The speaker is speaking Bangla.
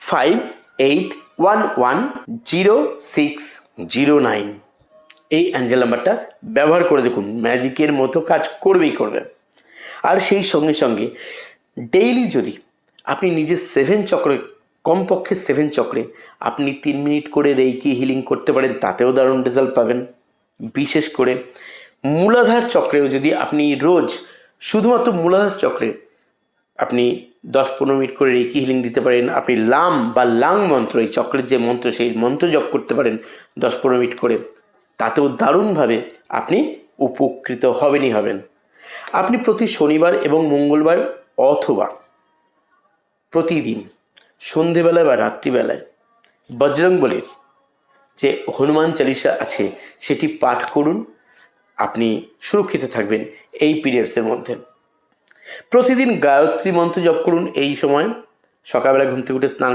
Five eight one one zero six zero nine এই অ্যাঞ্জেল নাম্বারটা ব্যবহার করে দেখুন ম্যাজিকের মতো কাজ করবেই করবে। আর সেই সঙ্গে সঙ্গে ডেইলি যদি আপনি নিজের সেভেন চক্রে, কমপক্ষে সেভেন চক্রে আপনি তিন মিনিট করে রেইকি হিলিং করতে পারেন, তাতেও দারুণ রেজাল্ট পাবেন। বিশেষ করে মূলাধার চক্রেও যদি আপনি রোজ শুধুমাত্র মূলাধার চক্রে আপনি দশ পনেরো মিনিট করে রেকি হিলিং দিতে পারেন। আপনি লাম বা লাং মন্ত্র, এই চক্রের যে মন্ত্র, সেই মন্ত্র জপ করতে পারেন দশ পনেরো মিনিট করে। তাতেও দারুণভাবে আপনি উপকৃত হবেনই হবেন। আপনি প্রতি শনিবার এবং মঙ্গলবার অথবা প্রতিদিন সন্ধেবেলায় বা রাত্রিবেলায় বজরংবলীর যে হনুমান চালিসা আছে, সেটি পাঠ করুন। আপনি সুরক্ষিত থাকবেন এই পিরিয়ডসের মধ্যে। প্রতিদিন গায়ত্রী মন্ত্র জপ করুন এই সময়। সকালবেলা ঘুম থেকে উঠে স্নান